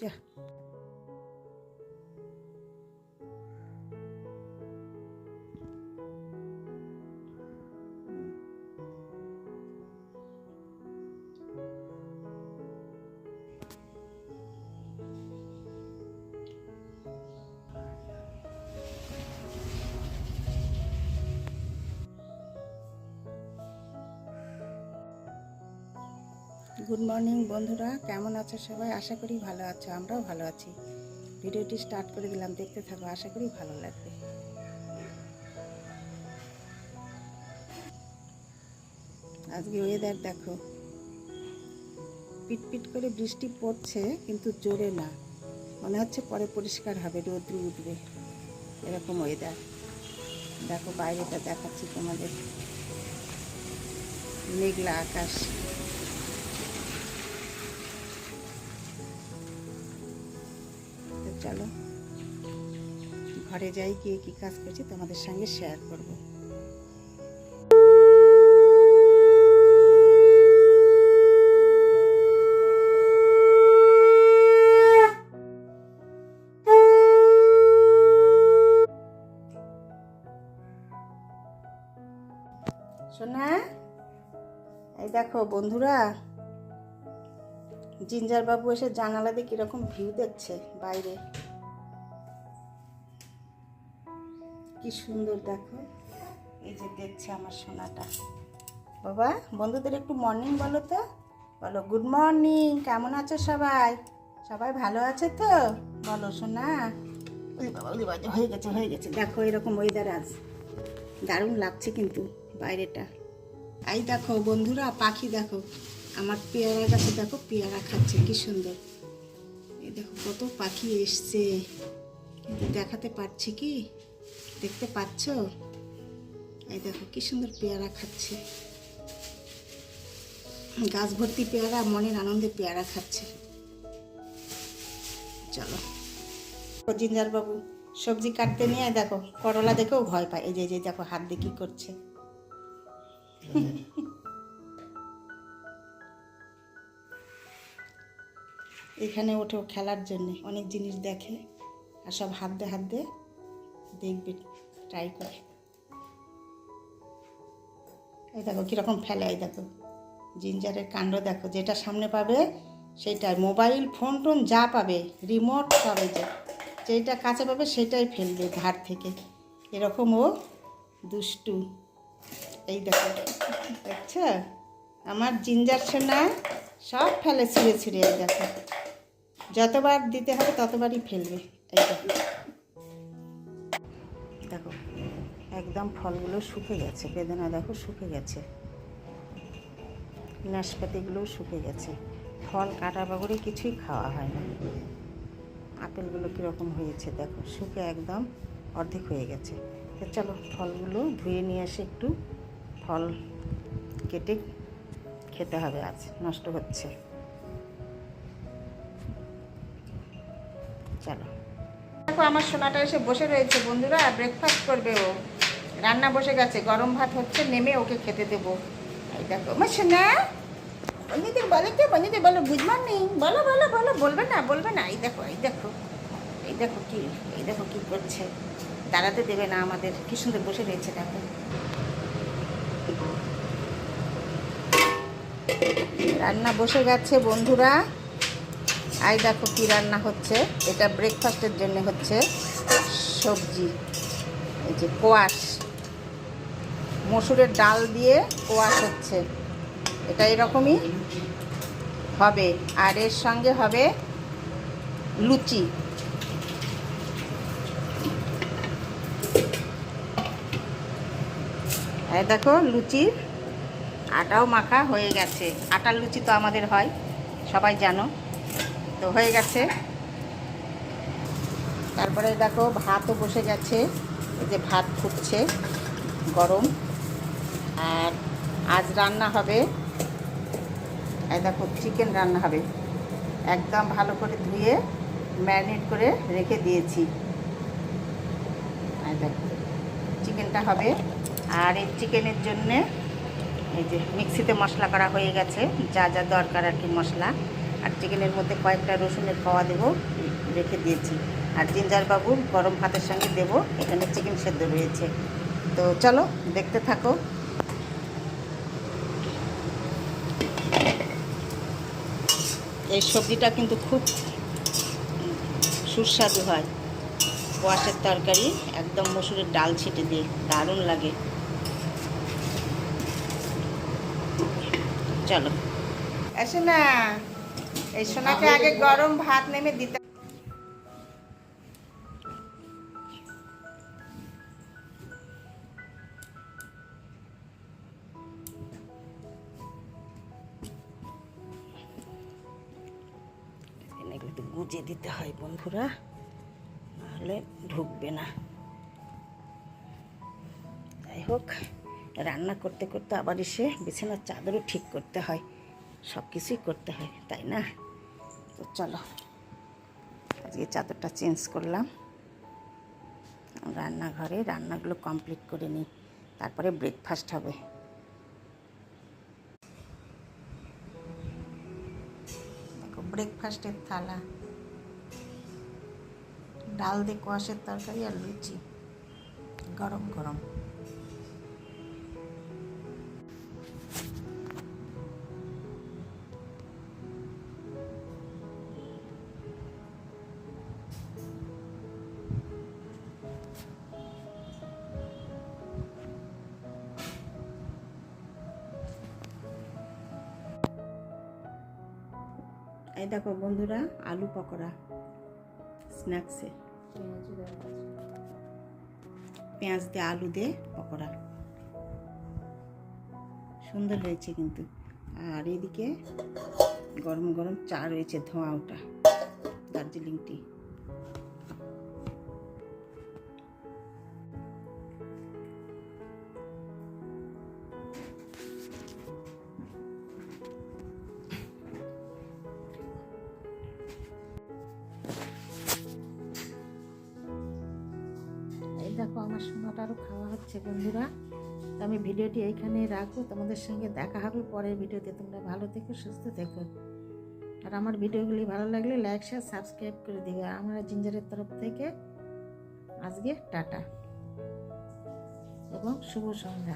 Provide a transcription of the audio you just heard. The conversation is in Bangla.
যা গুড মর্নিং বন্ধুরা, কেমন আছো সবাই? আশা করি ভালো আছো, আমরাও ভালো আছি। ভিডিওটি স্টার্ট করে দিলাম, দেখতে থাকো, আশা করি ভালো লাগবে। আজকে ওয়েদার দেখো, পিটপিট করে বৃষ্টি পড়ছে, কিন্তু জোরে না। মনে হচ্ছে পরে পরিষ্কার হবে, রোদ্র উঠবে, এরকম ওয়েদার দেখো, বাইরেটা দেখাচ্ছি তোমাদের। মেঘলা আকাশ। চলো। ঘরে যাই, গিয়ে কি কাজ করছি তোমাদের সঙ্গে শেয়ার করব। সোনা, এই দেখো বন্ধুরা জিঞ্জার বাবু এসে জানালা দিয়ে কীরকম ভিউ দেখছে বাইরে। কি সুন্দর দেখো। এই যে দেখছে আমার সোনাটা। বাবা, বন্ধুদের একটু মর্নিং বলো তো। বলো গুড মর্নিং কেমন আছো সবাই? সবাই ভালো আছে তো? বলো সোনা। হয়ে গেছে হয়ে গেছে। দেখো এরকম ওয়েদার আজ। দারুণ লাগছে কিন্তু বাইরেটা। এই দেখো বন্ধুরা, পাখি দেখো। আমার পেয়ারা গাছে দেখো পেয়ারা খাচ্ছে, কি সুন্দর। এই দেখো কত পাখি এসছে। কিন্তু দেখাতে পারছি কি? দেখতে পাচ্ছ? এই দেখো কি সুন্দর পেয়ারা খাচ্ছে। গাছ ভর্তি পেয়ারা, মনের আনন্দে পেয়ারা খাচ্ছে। চলো। জিঞ্জার বাবু, সবজি কাটতে নিয়ে দেখো, করলা দেখেও ভয় পায়। এই যে দেখো, হাত দিয়ে কি করছে। এখানে ওঠেও খেলার জন্যে। অনেক জিনিস দেখে আর সব হাত দিয়ে হাত দিয়ে দেখবে ট্রাই করে। এই দেখো কীরকম ফেলে, এই দেখো। জিঞ্জারের কাণ্ড দেখো, যেটা সামনে পাবে সেটাই মোবাইল ফোন টোন যা পাবে রিমোট পাবে যে। যেটা কাছে পাবে সেটাই ফেলবে ধার থেকে। এরকম ও দুষ্টু। এই দেখো, দেখছ? আমার জিঞ্জার সোনা সব ফেলে ছিঁড়ে ছিঁড়ে, এই দেখো। যতবার দিতে হবে ততবারই ফেলবে, এই দেখো দেখো, একদম ফলগুলো শুকে গেছে, বেদনা দেখো শুকে গেছে। নাশপাতিগুলোও শুকে গেছে। ফল কাটা বাগড়ে কিছুই খাওয়া হয় না। আপেলগুলো কীরকম হয়েছে দেখো, শুকে একদম অর্ধেক হয়ে গেছে। তো চলো, ফলগুলো ধুয়ে নিয়ে এসে একটু ফল কেটে খেতে হবে আজ, নষ্ট হচ্ছে। চলো। দেখো, আমার সোনাটা এসে বসে রয়েছে বন্ধুরা আর ব্রেকফাস্ট করবে ও। রান্না বসে গেছে, গরম ভাত হচ্ছে, নেমে ওকে খেতে দেবো। এই দেখো আমার সোনা, বন্ধুদের বলে কে বন্ধুদের বলো গুড নেই বলো বলো বলো, বলবে না বলবে না। এই দেখো এই দেখো এই দেখো কি, এই দেখো কি করছে। দাঁড়াতে দেবে না আমাদের, কি সুন্দর বসে রয়েছে দেখো। রান্না বসে গেছে বন্ধুরা। আই দেখো কী রান্না হচ্ছে। এটা ব্রেকফাস্টের জন্য হচ্ছে সবজি। এই যে কোয়াশ। মসুরের ডাল দিয়ে কোয়াশ হচ্ছে। এটা এরকমই হবে। আর এর সঙ্গে হবে লুচি। এই দেখো লুচির আটাও মাখা হয়ে গেছে। আটার লুচি তো আমাদের হয়, সবাই জানো। তো হয়ে গেছে। তারপরে দেখো, ভাতও বসে গেছে। এই যে ভাত ফুটছে গরম। আর আজ রান্না হবে, এই দেখো, চিকেন রান্না হবে। একদম ভালো করে ধুয়ে ম্যারিনেট করে রেখে দিয়েছি। দেখো, চিকেনটা হবে। আর এই চিকেনের জন্যে এই যে মিক্সিতে মশলা করা হয়ে গেছে। যা যা দরকার আর কি মশলা। আর চিকেনের মধ্যে কয়েকটা রসুনের পাওয়া দেবো, রেখে দিয়েছি। আর জিঞ্জার বাবু গরম ভাতের সঙ্গে দেবো, এখানে চিকেন সেদ্ধ রয়েছে। তো চলো, দেখতে থাকো। এই সবজিটা কিন্তু খুব সুস্বাদু হয়। কোয়াশের তরকারি একদম মসুরের ডাল ছিটে দিয়ে, দারুণ লাগে। চলো। আসো না। এই সোনাকে আগে গরম ভাত নেমে দিতে গুজে দিতে হয় বন্ধুরা, নাহলে ঢুকবে না। যাই হোক, রান্না করতে করতে আবার এসে বিছানার চাদরও ঠিক করতে হয় সব কিছুই করতে হয়, তাই না? তো চলো। আজকে চাদরটা চেঞ্জ করলাম। রান্নাঘরে রান্নাগুলো কমপ্লিট করে নিই। তারপরে ব্রেকফাস্ট হবে। ব্রেকফাস্টের থালা। ডাল দিয়ে কোয়াশের তরকারি আর লুচি। গরম গরম। এই দেখো বন্ধুরা, আলু পকোড়া, স্ন্যাক্সে। পেঁয়াজ দিয়ে আলু দিয়ে পকোড়া। সুন্দর হয়েছে কিন্তু। আর এদিকে গরম গরম চা রয়েছে ধোঁয়া ওটা, দার্জিলিং টি সোনাটারও খাওয়া হচ্ছে, বন্ধুরা। তো আমি ভিডিওটি এইখানে রাখব। তোমাদের সঙ্গে দেখা হবে পরের ভিডিওতে। তোমরা ভালো থেকো, সুস্থ থেকো। আর আমার ভিডিওগুলি ভালো লাগলে লাইক, শেয়ার, সাবস্ক্রাইব করে দিবে। আমরা জিঞ্জারের তরফ থেকে আজকে টাটা এবং শুভ সন্ধ্যা।